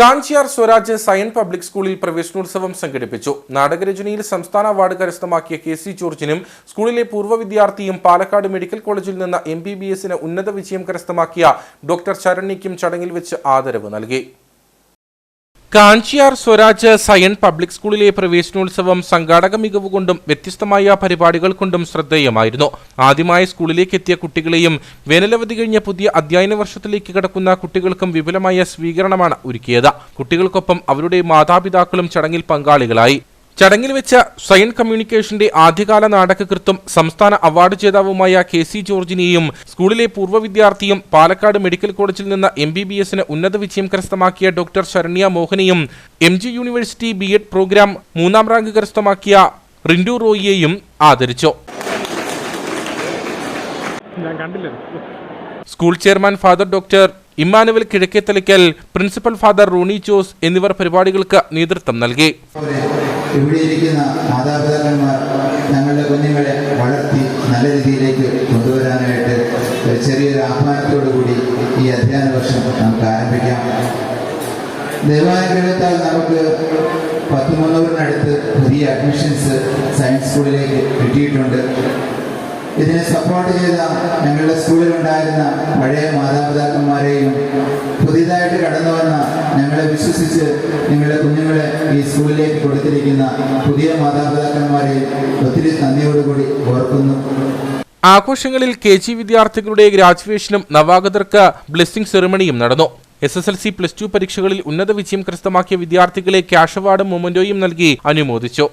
കാഞ്ചിയാർ സ്വരാജ് സയൻ public സ്കൂളിൽ പ്രവേശനോത്സവം സംഘടിപ്പിച്ചു. നാടകരചനയിൽ സംസ്ഥാന അവാർഡ് കരസ്ഥമാക്കിയ കെ സി ജോർജിനും സ്കൂളിലെ പൂർവ വിദ്യാർത്ഥിയും പാലക്കാട് മെഡിക്കൽ കോളേജിൽ നിന്ന് എം ബി ബി എസിന് ഉന്നത വിജയം കരസ്ഥമാക്കിയ ഡോക്ടർ ശരണ്യയ്ക്കും ചടങ്ങിൽ വെച്ച് ആദരവ് നൽകി. കാഞ്ചിയാർ സ്വരാജ് സയൻ പബ്ലിക് സ്കൂളിലെ പ്രവേശനോത്സവം സംഘാടക മികവ് കൊണ്ടും വ്യത്യസ്തമായ പരിപാടികൾ കൊണ്ടും ശ്രദ്ധേയമായിരുന്നു. ആദ്യമായി സ്കൂളിലേക്ക് എത്തിയ കുട്ടികളെയും വേനലവധി കഴിഞ്ഞ പുതിയ അധ്യയന വർഷത്തിലേക്ക് കടക്കുന്ന കുട്ടികൾക്കും വിപുലമായ സ്വീകരണമാണ് ഒരുക്കിയത്. കുട്ടികൾക്കൊപ്പം അവരുടെ മാതാപിതാക്കളും ചടങ്ങിൽ പങ്കാളികളായി. ചടങ്ങിൽ വെച്ച സൈൻ കമ്മ്യൂണിക്കേഷന്റെ ആദ്യകാല നാടകകൃത്തും സംസ്ഥാന അവാർഡ് ജേതാവുമായ കെ സി ജോർജിനെയും സ്കൂളിലെ പൂർവ വിദ്യാർത്ഥിയും പാലക്കാട് മെഡിക്കൽ കോളേജിൽ നിന്ന് എം ബി ബി എസിന് ഉന്നത വിജയം കരസ്ഥമാക്കിയ doctor Saranya മോഹനെയും M G university B Ed program മൂന്നാം റാങ്ക് കരസ്ഥമാക്കിയ റിൻഡു റോയിയെയും ആദരിച്ചു. School chairman father doctor Immanuel Kizhakkethalakkal principal father Roni Jose എന്നിവർ പരിപാടികൾക്ക് നേതൃത്വം നൽകി. ഇവിടെ ഇരിക്കുന്ന മാതാപിതാക്കന്മാർ ഞങ്ങളുടെ കുഞ്ഞുങ്ങളെ വളർത്തി നല്ല രീതിയിലേക്ക് കൊണ്ടുവരാനായിട്ട് ചെറിയൊരു ആത്മാർത്ഥത്തോടു കൂടി ഈ അധ്യയന വർഷം നമുക്ക് ആരംഭിക്കാം. ദൈവാനുഗ്രഹത്താൽ നമുക്ക് പത്ത് മുന്നൂറിനടുത്ത് പുതിയ അഡ്മിഷൻസ് സയൻസ് സ്കൂളിലേക്ക് കിട്ടിയിട്ടുണ്ട്. ഇതിനെ സപ്പോർട്ട് ചെയ്ത ഞങ്ങളുടെ സ്കൂളിലുണ്ടായിരുന്ന പഴയ മാതാപിതാക്കന്മാരെയും പുതിയതായിട്ട് കടന്നു വന്ന ഞങ്ങളെ വിശ്വസിച്ച് നിങ്ങളുടെ കുഞ്ഞുങ്ങളെ ഈ സ്കൂളിലേക്ക് കൊടുത്തിരിക്കുന്ന പുതിയ മാതാപിതാക്കന്മാരെ ഒത്തിരി നന്ദിയോടുകൂടി ഓർക്കുന്നു. ആഘോഷങ്ങളിൽ കെ ജി വിദ്യാർത്ഥികളുടെ ഗ്രാജുവേഷനും നവാഗതർക്ക് ബ്ലെസ്സിംഗ് സെറിമണിയും നടന്നു. S S L C plus two പരീക്ഷകളിൽ ഉന്നത വിജയം കരസ്ഥമാക്കിയ വിദ്യാർത്ഥികളെ ക്യാഷ് അവാർഡും മൊമന്റോയും നൽകി അനുമോദിച്ചു.